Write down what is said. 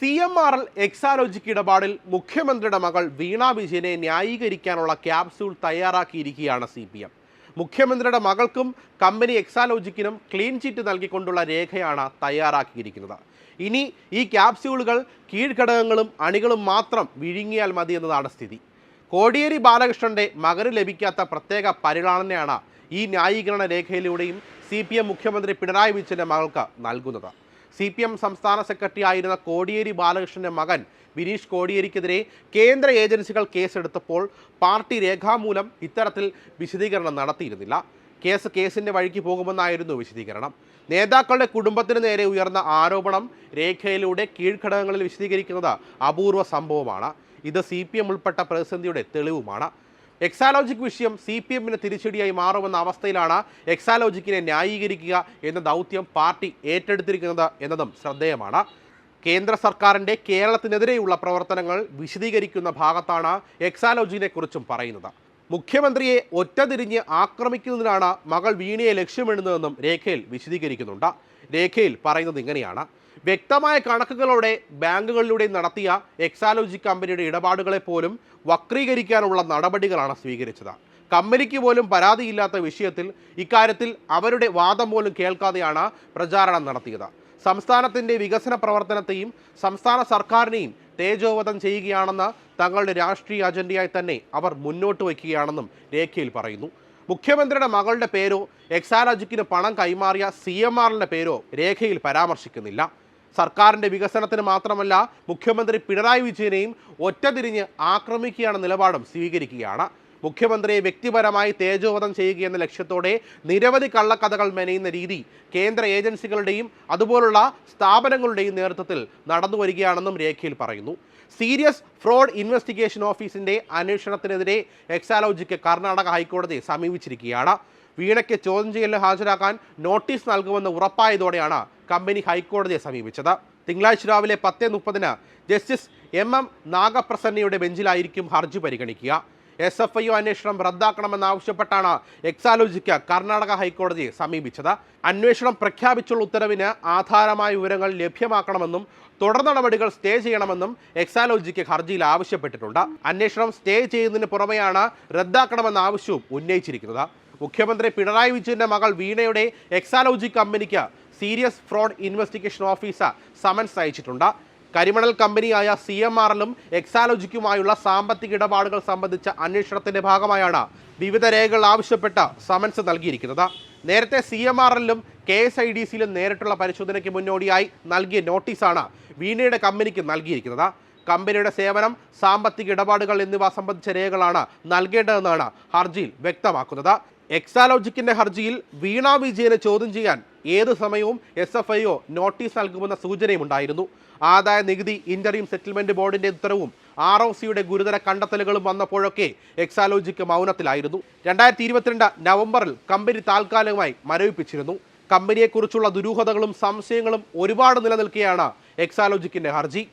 C M R L Exalogic ഇടപാടിൽ മുഖ്യമന്ത്രിയുടെ മകൾ വീണ വിജയനെ ന്യായീകരിക്കാനുള്ള ക്യാപ്സ്യൂൾ തയ്യാറാക്കിയിരിക്കുകയാണ് സി പി എം. മുഖ്യമന്ത്രിയുടെ മകൾക്കും കമ്പനി എക്സാലോജിക്കിനും ക്ലീൻ ചിറ്റ് നൽകിക്കൊണ്ടുള്ള രേഖയാണ് തയ്യാറാക്കിയിരിക്കുന്നത്. ഇനി ഈ ക്യാപ്സ്യൂളുകൾ കീഴ്ഘടകങ്ങളും അണികളും മാത്രം വിഴുങ്ങിയാൽ മതി എന്നതാണ് സ്ഥിതി. കോടിയേരി ബാലകൃഷ്ണന്റെ മകന് ലഭിക്കാത്ത പ്രത്യേക പരിഗണനയാണ് ഈ ന്യായീകരണ രേഖയിലൂടെയും സി പി എം മുഖ്യമന്ത്രി പിണറായി വിജയന്റെ മകൾക്ക് നൽകുന്നത്. സി പി എം സംസ്ഥാന സെക്രട്ടറി ആയിരുന്ന കോടിയേരി ബാലകൃഷ്ണന്റെ മകൻ ബിനീഷ് കോടിയേരിക്കെതിരെ കേന്ദ്ര ഏജൻസികൾ കേസെടുത്തപ്പോൾ പാർട്ടി രേഖാമൂലം ഇത്തരത്തിൽ വിശദീകരണം നടത്തിയിരുന്നില്ല. കേസ് കേസിന്റെ വഴിക്ക് പോകുമെന്നായിരുന്നു വിശദീകരണം. നേതാക്കളുടെ കുടുംബത്തിന് നേരെ ഉയർന്ന ആരോപണം രേഖയിലൂടെ കീഴ്ഘടകങ്ങളിൽ വിശദീകരിക്കുന്നത് അപൂർവ സംഭവമാണ്. ഇത് സി പി എം ഉൾപ്പെട്ട പ്രതിസന്ധിയുടെ തെളിവുമാണ്. എക്സാലോജിക് വിഷയം സി പി എമ്മിന് തിരിച്ചടിയായി മാറുമെന്ന അവസ്ഥയിലാണ് എക്സാലോജിക്കിനെ ന്യായീകരിക്കുക എന്ന ദൗത്യം പാർട്ടി ഏറ്റെടുത്തിരിക്കുന്നത് എന്നതും ശ്രദ്ധേയമാണ്. കേന്ദ്ര സർക്കാരിന്റെ കേരളത്തിനെതിരെയുള്ള പ്രവർത്തനങ്ങൾ വിശദീകരിക്കുന്ന ഭാഗത്താണ് എക്സാലോജിനെ കുറിച്ചും പറയുന്നത്. മുഖ്യമന്ത്രിയെ ഒറ്റതിരിഞ്ഞ് ആക്രമിക്കുന്നതിനാണ് മകൾ വീണയെ ലക്ഷ്യമിടുന്നതെന്നും രേഖയിൽ വിശദീകരിക്കുന്നുണ്ട്. രേഖയിൽ പറയുന്നത് ഇങ്ങനെയാണ്. വ്യക്തമായ കണക്കുകളോടെ ബാങ്കുകളിലൂടെ നടത്തിയ എക്സാലോജി കമ്പനിയുടെ ഇടപാടുകളെ പോലും വക്രീകരിക്കാനുള്ള നടപടികളാണ് സ്വീകരിച്ചത്. കമ്പനിക്ക് പോലും പരാതിയില്ലാത്ത വിഷയത്തിൽ ഇക്കാര്യത്തിൽ അവരുടെ വാദം പോലും കേൾക്കാതെയാണ് പ്രചാരണം നടത്തിയത്. സംസ്ഥാനത്തിന്റെ വികസന പ്രവർത്തനത്തെയും സംസ്ഥാന സർക്കാരിനെയും തേജോവധം ചെയ്യുകയാണെന്ന് തങ്ങളുടെ രാഷ്ട്രീയ അജണ്ടയായി തന്നെ അവർ മുന്നോട്ട് വയ്ക്കുകയാണെന്നും രേഖയിൽ പറയുന്നു. മുഖ്യമന്ത്രിയുടെ മകളുടെ പേരോ എക്സാലോജിക്കിന് പണം കൈമാറിയ സി എം ആറിന്റെ പേരോ രേഖയിൽ പരാമർശിക്കുന്നില്ല. സർക്കാരിന്റെ വികസനത്തിന് മാത്രമല്ല മുഖ്യമന്ത്രി പിണറായി വിജയനെയും ഒറ്റതിരിഞ്ഞ് ആക്രമിക്കുകയാണ് നിലപാടും സ്വീകരിക്കുകയാണ്. മുഖ്യമന്ത്രിയെ വ്യക്തിപരമായി തേജോവധം ചെയ്യുകയെന്ന ലക്ഷ്യത്തോടെ നിരവധി കള്ളക്കഥകൾ മെനയുന്ന രീതി കേന്ദ്ര ഏജൻസികളുടെയും അതുപോലുള്ള സ്ഥാപനങ്ങളുടെയും നേതൃത്വത്തിൽ നടന്നു വരികയാണെന്നും രേഖയിൽ പറയുന്നു. സീരിയസ് ഫ്രോഡ് ഇൻവെസ്റ്റിഗേഷൻ ഓഫീസിന്റെ അന്വേഷണത്തിനെതിരെ എക്സാലോജിക്ക് കർണാടക ഹൈക്കോടതി സമീപിച്ചിരിക്കുകയാണ്. വീണയ്ക്ക് ചോദ്യം ചെയ്യലിന് ഹാജരാക്കാൻ നോട്ടീസ് നൽകുമെന്ന് ഉറപ്പായതോടെയാണ് കമ്പനി ഹൈക്കോടതിയെ സമീപിച്ചത്. തിങ്കളാഴ്ച രാവിലെ പത്ത് മുപ്പതിന് ജസ്റ്റിസ് എം എം നാഗപ്രസന്നയുടെ ബെഞ്ചിലായിരിക്കും ഹർജി പരിഗണിക്കുക. എസ് എഫ് ഐ ഒ അന്വേഷണം റദ്ദാക്കണമെന്നാവശ്യപ്പെട്ടാണ് എക്സാലോജിക്ക് കർണാടക ഹൈക്കോടതിയെ സമീപിച്ചത്. അന്വേഷണം പ്രഖ്യാപിച്ചുള്ള ഉത്തരവിന് ആധാരമായ വിവരങ്ങൾ ലഭ്യമാക്കണമെന്നും തുടർ നടപടികൾ സ്റ്റേ ചെയ്യണമെന്നും എക്സാലോജിക്ക് ഹർജിയിൽ ആവശ്യപ്പെട്ടിട്ടുണ്ട്. അന്വേഷണം സ്റ്റേ ചെയ്യുന്നതിന് പുറമെയാണ് റദ്ദാക്കണമെന്ന ആവശ്യവും ഉന്നയിച്ചിരിക്കുന്നത്. മുഖ്യമന്ത്രി പിണറായി വിജയന്റെ മകൾ വീണയുടെ എക്സാലോജി കമ്പനിക്ക് serious fraud investigation officer summons അയച്ചിട്ടുണ്ട്. കരിമണൽ കമ്പനിയായ സി എം ആറിലും എക്സാലോജിക്കുമായുള്ള സാമ്പത്തിക ഇടപാടുകൾ സംബന്ധിച്ച അന്വേഷണത്തിന്റെ ഭാഗമായാണ് വിവിധ രേഖകൾ ആവശ്യപ്പെട്ട് സമൻസ് നൽകിയിരിക്കുന്നത്. നേരത്തെ സി എം ആറിലും കെ എസ് ഐ ഡി സിയിലും നേരിട്ടുള്ള പരിശോധനയ്ക്ക് മുന്നോടിയായി നൽകിയ നോട്ടീസാണ് വീണയുടെ കമ്പനിക്ക് നൽകിയിരിക്കുന്നത്. കമ്പനിയുടെ സേവനം സാമ്പത്തിക ഇടപാടുകൾ എന്നിവ സംബന്ധിച്ച രേഖകളാണ് നൽകേണ്ടതെന്നാണ് ഹർജിയിൽ വ്യക്തമാക്കുന്നത്. എക്സാലോജിക്കിന്റെ ഹർജിയിൽ വീണ വിജയനെ ചോദ്യം ചെയ്യാൻ ഏത് സമയവും S F I O notice നൽകുമെന്ന സൂചനയും ഉണ്ടായിരുന്നു. ആദായ നികുതി ഇന്റർവ്യൂ സെറ്റിൽമെന്റ് ബോർഡിന്റെ ഉത്തരവും ആർ ഒ സിയുടെ ഗുരുതര കണ്ടെത്തലുകളും വന്നപ്പോഴൊക്കെ എക്സാലോജിക്ക് മൗനത്തിലായിരുന്നു. രണ്ടായിരത്തി ഇരുപത്തിരണ്ട് നവംബറിൽ കമ്പനി താൽക്കാലികമായി മരവിപ്പിച്ചിരുന്നു. കമ്പനിയെക്കുറിച്ചുള്ള ദുരൂഹതകളും സംശയങ്ങളും ഒരുപാട് നിലനിൽക്കുകയാണ് എക്സാലോജിക്കിന്റെ ഹർജി.